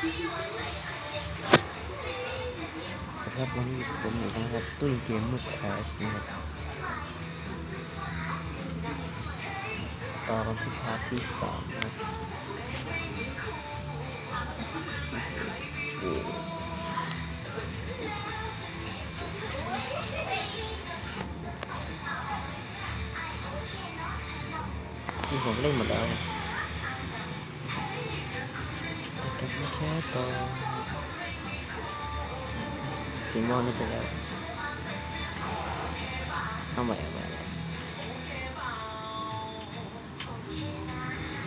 ครับวันนี้ผมอยู่นะครับตุ้ยเกมเมอร์แคสนะครับต่อกันที่พาร์ทที่สามนะครับที่ผมเล่นหมดแล้วนะ ต่อซีมอนนี่ไปแล้วเอาใหม่เอาใหม่เอาใหม่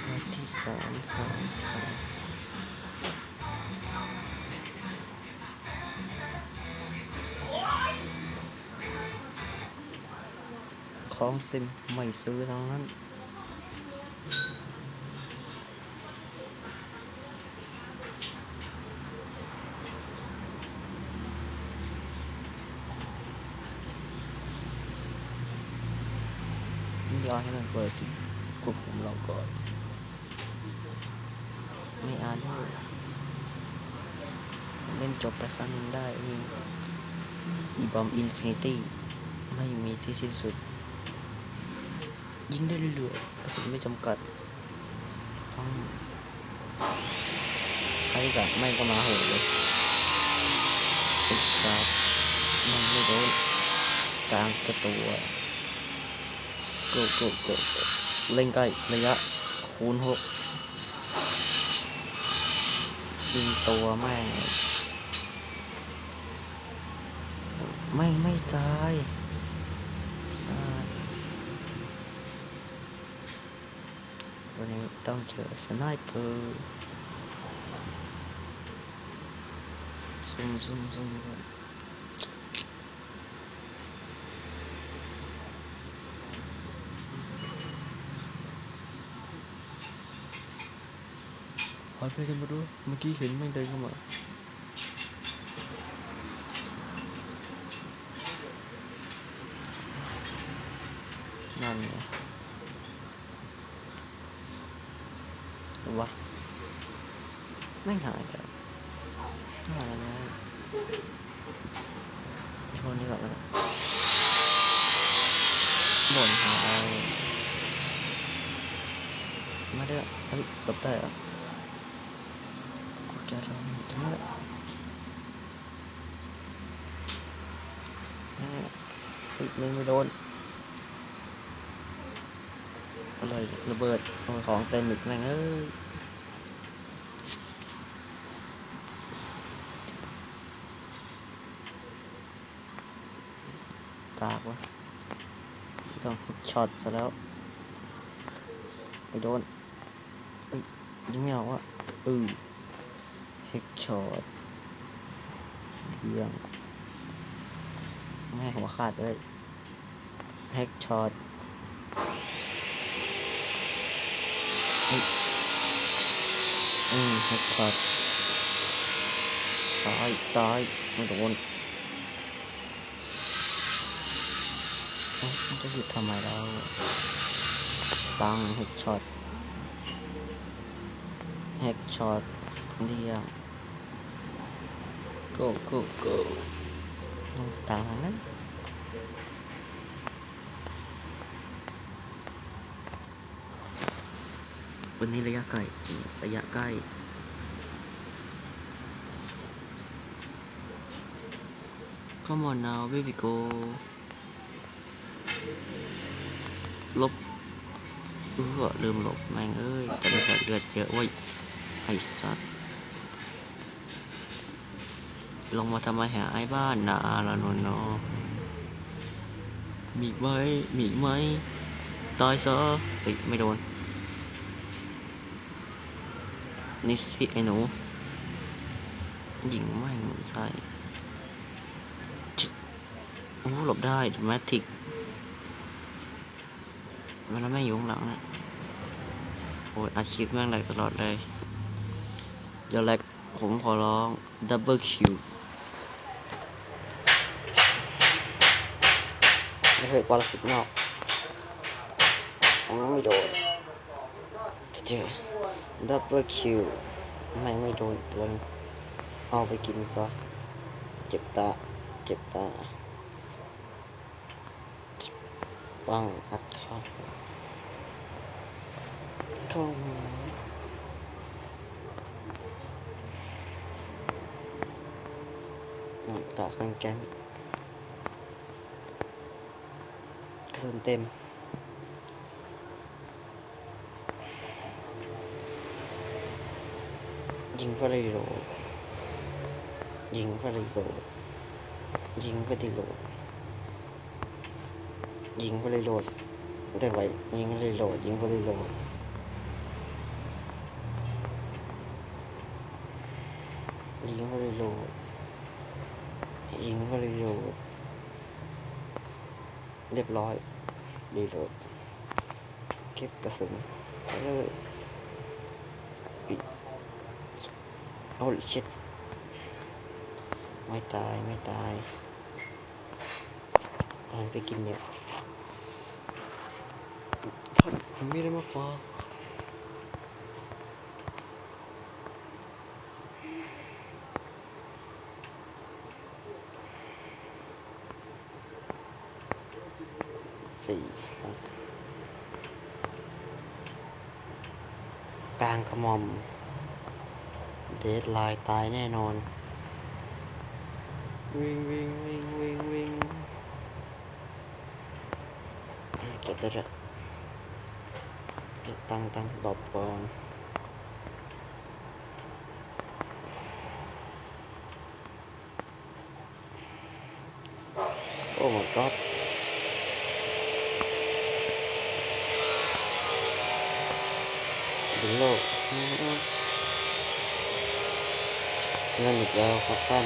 พาร์ทที่สามสามสามของเต็มไม่ซื้อทั้งนั้น อให้มันเปิดสิควบคุมเราก่อน ไม่อ่านด้วยเล่นจบไปครั้งนึงได้นี่อีบอมอินฟินิตี้ไม่มีที่สิ้นสุด ยิงได้เรื่อยๆกระสุนไม่จำกัดต้องใครกับไม่ก็มาโหดเลยติดกราบมันไม่โดนกลางกระตัว go go go go เล่นใกล้ระยะคูณหกยิงตัวแม่งไม่ไม่ตายสาดวันนี้ต้องเจอสไนเปอร์ซุ่มซุ่มซุ่ม อนขอไปกันมาดูเมื่อกี้เห็นแม่งเดินเข้ามานั่นไงวะไม่หายแล้วไม่หายแล้วนะชนนี่ก่อนแล้วกันบ่นหายมาได้ละเฮ้ยหลบได้เหรอ กูจะทำตรงนี้แหละอ่าเฮ้ยไม่ไม่โดนอะไรระเบิดของเต็มอีกแม่งเอ้ยกากวะต้องช็อตซะแล้วไปโดนอ้ยยิงไม่ออกวะอือ เฮกช็อตเยี่ยมไม่หัวขาดเลยเฮกช็อตอืมเฮกช็อตตายตายไม่โดนมันจะหยุดทำไมแล้วปังเฮกช็อตเฮกช็อตเดียว go go go ลงตามนั้นวันนี้ระยะใกล้อืมระยะใกล้ Come on now baby go ลบเออลืมลบแม่งเอ้ยแต่เลือดเลือดเยอะเว้ยไอ้สัตว์ ลงมาทำไมหาไอ้บ้านนาละนนเนาะมีไหมมีไหมตายซะเฮ้ยไม่โดนนี่สิไอ้หนูยิงไม่งใส่จึ๊กโอ้หลบได้แมทิกมันแล้วแม่อยู่ข้างหลังนะโอ้ยอาชีพแม่งแหลกตลอดเลยอย่าแหลกผมขอร้องดับเบิลคิว ไม่เคยปรสิตนอกไม่โดนเจอดับเบิลคิวไม่ไม่โดนตัวนึงเอาไปกินซะเจ็บตา เจ็บตาปังอัดเข้าเข้าหูหมดตาข้างแก้ม กระสุนเต็ม ยิงเพื่อรีโหลดยิงเพื่อรีโหลดยิงเพื่อรีโหลดยิงเพื่อรีโหลดแต่ไว้ยิงเพื่อรีโหลดยิงเพื่อรีโหลดยิงเพื่อรีโหลดยิงเพื่อรีโหลด เรียบร้อยรีโหลดเก็บกระสุนเลยอุ๊ยโอ้ชิดไม่ตายไม่ตายเอาไปกินเนี่ยท่านผมไม่ได้มาฝา สี่ครับกลางกระหม่อม เดดไลน์ตายแน่นอน วิ่งวิ่งวิ่งวิ่งวิ่งอะเก็บได้ละเก็บตังค์ตังค์ดรอปก่อนโอ้ my god ถึงโลกอืมเงินอีกแล้วครับท่าน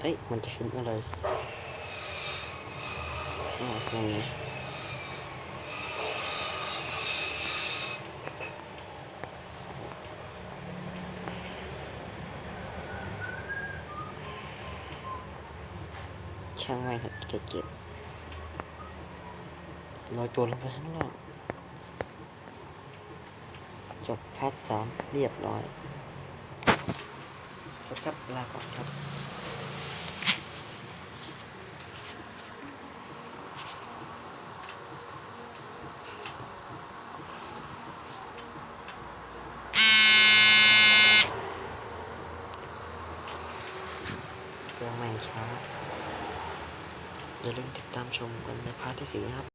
เฮ้ยมันจะขึ้นอะไรอ๋อตรงนี้ ช่างไม่ครับจะเก็บลอยตัวลงไปข้างล่างจบพาร์ทสามเรียบร้อย สครับลาก่อนครับ เครื่องแม่งช้า อย่าลืมติดตามชมกันในพาร์ทที่สี่นะครับ